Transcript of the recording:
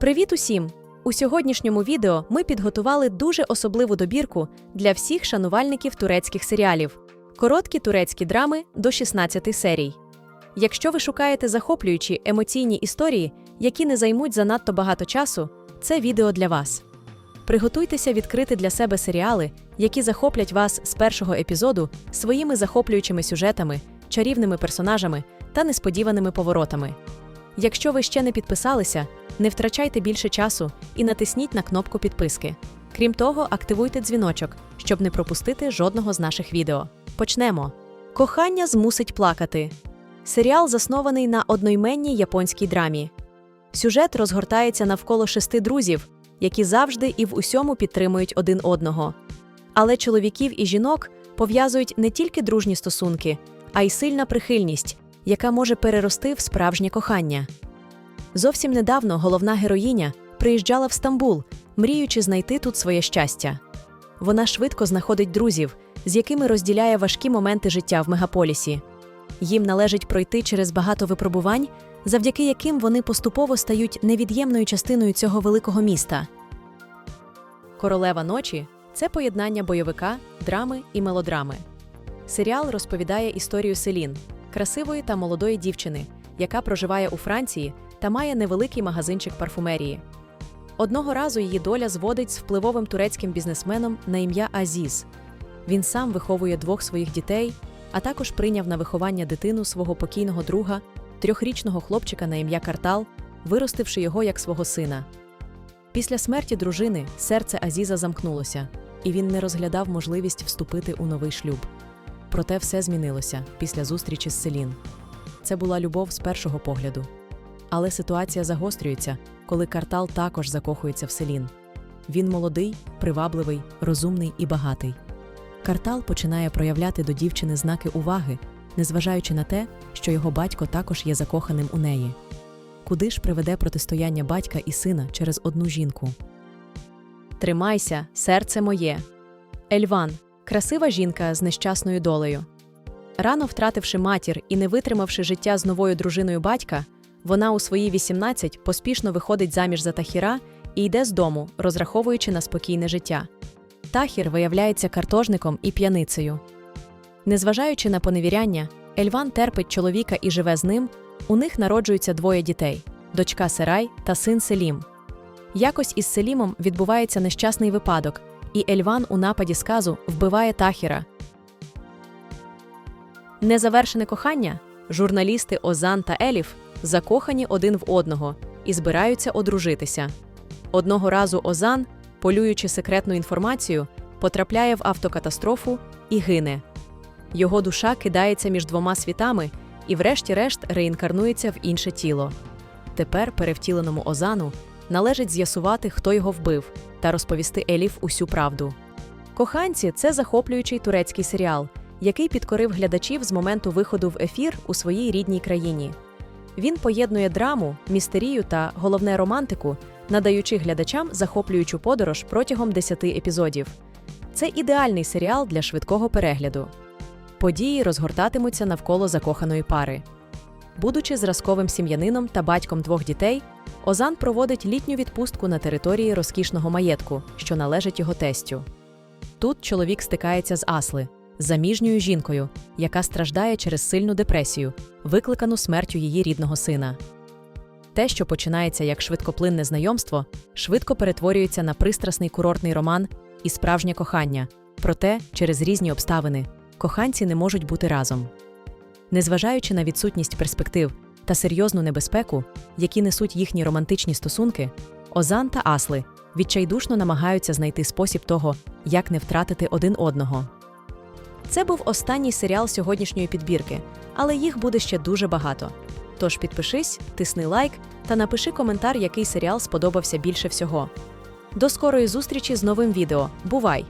Привіт усім! У сьогоднішньому відео ми підготували дуже особливу добірку для всіх шанувальників турецьких серіалів короткі турецькі драми до 16 серій. Якщо ви шукаєте захоплюючі емоційні історії, які не займуть занадто багато часу, це відео для вас. Приготуйтеся відкрити для себе серіали, які захоплять вас з першого епізоду своїми захоплюючими сюжетами, чарівними персонажами та несподіваними поворотами. Якщо ви ще не підписалися, не втрачайте більше часу і натисніть на кнопку підписки. Крім того, активуйте дзвіночок, щоб не пропустити жодного з наших відео. Почнемо. Кохання змусить плакати. Серіал заснований на одноіменній японській драмі. Сюжет розгортається навколо шести друзів, які завжди і в усьому підтримують один одного. Але чоловіків і жінок пов'язують не тільки дружні стосунки, а й сильна прихильність, яка може перерости в справжнє кохання. Зовсім недавно головна героїня приїжджала в Стамбул, мріючи знайти тут своє щастя. Вона швидко знаходить друзів, з якими розділяє важкі моменти життя в мегаполісі. Їм належить пройти через багато випробувань, завдяки яким вони поступово стають невід'ємною частиною цього великого міста. Королева ночі це поєднання бойовика, драми і мелодрами. Серіал розповідає історію Селін, красивої та молодої дівчини, яка проживає у Франції та має невеликий магазинчик парфумерії. Одного разу її доля зводить з впливовим турецьким бізнесменом на ім'я Азіз. Він сам виховує двох своїх дітей, а також прийняв на виховання дитину свого покійного друга, трьохрічного хлопчика на ім'я Картал, виростивши його як свого сина. Після смерті дружини серце Азіза замкнулося, і він не розглядав можливість вступити у новий шлюб. Проте все змінилося після зустрічі з Селін. Це була любов з першого погляду. Але ситуація загострюється, коли картал також закохується в Селін. Він молодий, привабливий, розумний і багатий. Картал починає проявляти до дівчини знаки уваги, незважаючи на те, що його батько також є закоханим у неї. Куди ж приведе протистояння батька і сина через одну жінку? Тримайся, серце моє. Ельван красива жінка з нещасною долею. Рано втративши матір і не витримавши життя з новою дружиною батька, вона у свої 18 поспішно виходить заміж за Тахіра і йде з дому, розраховуючи на спокійне життя. Тахір виявляється картожником і п'яницею. Незважаючи на поневіряння, Ельван терпить чоловіка і живе з ним. У них народжуються двоє дітей дочка Серай та син Селім. Якось із Селімом відбувається нещасний випадок, і Ельван у нападі сказу вбиває Тахіра. Незавершене кохання журналісти Озан та Еліф закохані один в одного і збираються одружитися. Одного разу Озан, полюючи секретну інформацію, потрапляє в автокатастрофу і гине. Його душа кидається між двома світами і, врешті-решт, реінкарнується в інше тіло. Тепер перевтіленому Озану належить з'ясувати, хто його вбив, та розповісти Еліф усю правду. Коханці це захоплюючий турецький серіал, який підкорив глядачів з моменту виходу в ефір у своїй рідній країні. Він поєднує драму, містерію та головне романтику, надаючи глядачам захоплюючу подорож протягом 10 епізодів. Це ідеальний серіал для швидкого перегляду. Події розгортатимуться навколо закоханої пари. Будучи зразковим сім'янином та батьком двох дітей, Озан проводить літню відпустку на території розкішного маєтку, що належить його тестю. Тут чоловік стикається з Асли, заміжньою жінкою, яка страждає через сильну депресію, викликану смертю її рідного сина. Те, що починається як швидкоплинне знайомство, швидко перетворюється на пристрасний курортний роман і справжнє кохання. Проте, через різні обставини, коханці не можуть бути разом. Незважаючи на відсутність перспектив та серйозну небезпеку, які несуть їхні романтичні стосунки, Озан та Асли відчайдушно намагаються знайти спосіб того, як не втратити один одного. Це був останній серіал сьогоднішньої підбірки, але їх буде ще дуже багато. Тож підпишись, тисни лайк та напиши коментар, який серіал сподобався більше всього. До скорої зустрічі з новим відео. Бувай!